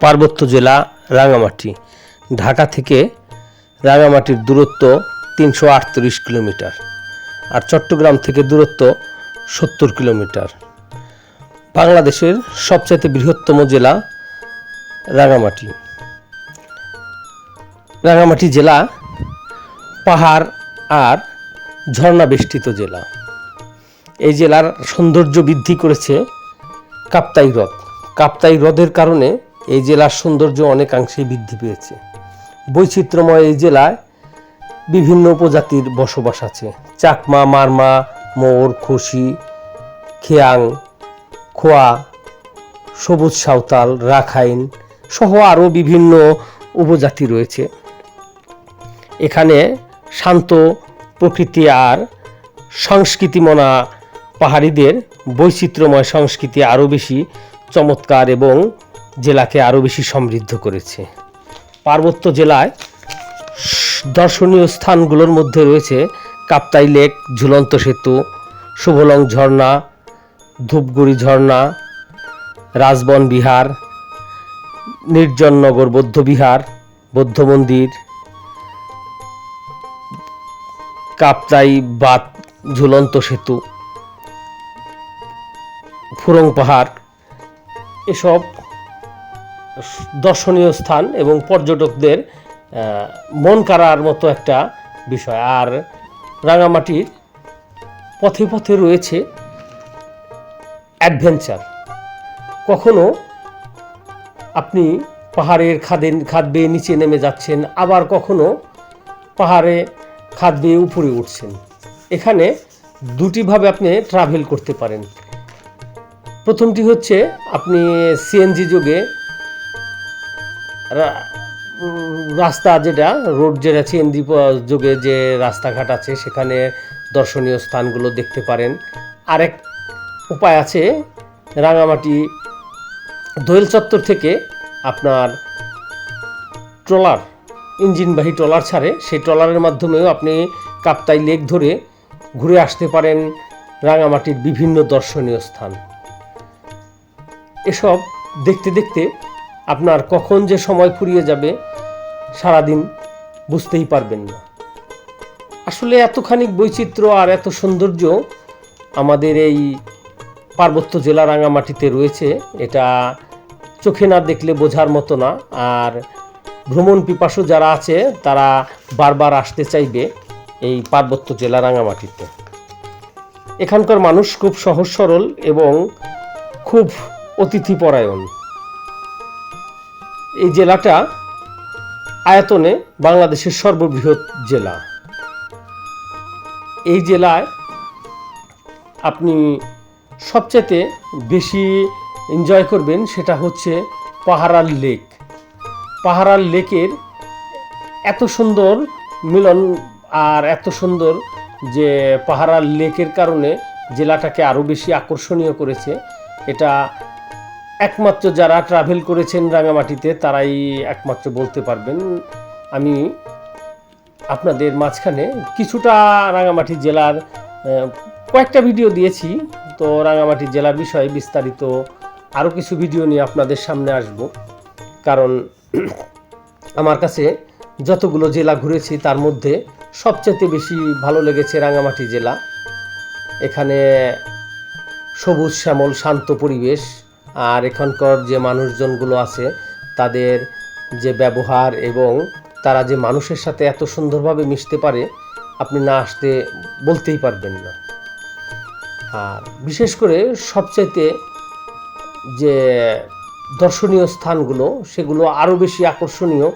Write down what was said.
পার্বত্য জেলা রাঙামাটি ঢাকা থেকে রাঙামাটির দূরত্ব তিনশো আটত্রিশ কিলোমিটার আর চট্টগ্রাম থেকে দূরত্ব সত্তর কিলোমিটার। বাংলাদেশের সবচাইতে বৃহত্তম জেলা রাঙামাটি রাঙামাটি জেলা পাহাড় আর ঝর্ণা বেষ্টিত জেলা। এই জেলার সৌন্দর্য বৃদ্ধি করেছে কাপ্তাই হ্রদ। কাপ্তাই হ্রদের কারণে এই জেলার সৌন্দর্য অনেকাংশেই বৃদ্ধি পেয়েছে। বৈচিত্র্যময় এই জেলায় বিভিন্ন উপজাতির বসবাস আছে। চাকমা, মারমা, মোর, খসি, খেয়াং, খোয়া, সবুজ সাঁওতাল, রাখাইন সহ আরও বিভিন্ন উপজাতি রয়েছে। এখানে শান্ত প্রকৃতি আর সংস্কৃতিমনা পাহাড়িদের বৈচিত্র্যময় সংস্কৃতি আরও বেশি চমৎকার এবং জেলাকে আরও বেশি সমৃদ্ধ করেছে। পার্বত্য জেলায় দর্শনীয় স্থানগুলোর মধ্যে রয়েছে কাপ্তাই লেক, ঝুলন্ত সেতু, শুভলং ঝর্ণা, ধূপগুড়ি ঝর্ণা, রাজবন বিহার নির্জননগর বৌদ্ধ বিহার, বৌদ্ধ মন্দির, কাপ্তাই বাত ঝুলন্ত সেতু, ফুরং পাহাড়, এসব দর্শনীয় স্থান এবং পর্যটকদের মন কাড়ার মতো একটা বিষয়। আর রাঙামাটির পথে পথে রয়েছে অ্যাডভেঞ্চার। কখনো আপনি পাহাড়ের খাদে খাদ বেয়ে নিচে নেমে যাচ্ছেন, আবার কখনো পাহাড়ে খাদ বেয়ে উপরে উঠছেন। এখানে দুটিভাবে আপনি ট্রাভেল করতে পারেন। প্রথমটি হচ্ছে আপনি সিএনজি যোগে রাস্তা যেটা, রোড যেটা সিএনজি যুগে যে রাস্তাঘাট আছে, সেখানে দর্শনীয় স্থানগুলো দেখতে পারেন। আরেক উপায় আছে, রাঙামাটি, দোয়েল চত্বর থেকে আপনার ট্রলার, ইঞ্জিনবাহী ট্রলার ছাড়ে। সেই ট্রলারের মাধ্যমেও আপনি কাপ্তাই লেক ধরে ঘুরে আসতে পারেন রাঙামাটির বিভিন্ন দর্শনীয় স্থান। এসব দেখতে দেখতে আপনার কখন যে সময় ফুরিয়ে যাবে, সারাদিন বুঝতেই পারবেন না। আসলে এতখানি বৈচিত্র্য আর এত সৌন্দর্য আমাদের এই পার্বত্য জেলা রাঙামাটিতে রয়েছে, এটা চোখে না দেখলে বোঝার মতো না। আর ভ্রমণ পিপাসু যারা আছে, তারা বারবার আসতে চাইবে এই পার্বত্য জেলা রাঙামাটিতে। এখানকার মানুষ খুব সহজ সরল এবং খুব অতিথিপরায়ণ। এই জেলাটা আয়তনে বাংলাদেশের সর্ববৃহৎ জেলা। এই জেলায় আপনি সবচেয়ে বেশি এনজয় করবেন সেটা হচ্ছে পাহারাল লেক পাহারাল লেকের এত সুন্দর মিলন আর এত সুন্দর যে পাহারাল লেকের কারণে জেলাটাকে আরও বেশি আকর্ষণীয় করেছে। এটা একমাত্র যারা ট্রাভেল করেছেন রাঙামাটিতে, তারাই একমাত্র বলতে পারবেন। আমি আপনাদের মাঝখানে কিছুটা রাঙামাটি জেলার কয়েকটা ভিডিও দিয়েছি। তো রাঙামাটি জেলার বিষয়ে বিস্তারিত আরও কিছু ভিডিও নিয়ে আপনাদের সামনে আসব। কারণ আমার কাছে যতগুলো জেলা ঘুরেছি, তার মধ্যে সবচেয়ে বেশি ভালো লেগেছে রাঙামাটি জেলা। এখানে সবুজ, শ্যামল, শান্ত পরিবেশ আর এখানকার যে মানুষজনগুলো আছে, তাদের যে ব্যবহার এবং তারা যে মানুষের সাথে এত সুন্দরভাবে মিশতে পারে, আপনি না আসতে বলতেই পারবেন না। আর বিশেষ করে সবচাইতে যে দর্শনীয় স্থানগুলো, সেগুলো আরও বেশি আকর্ষণীয়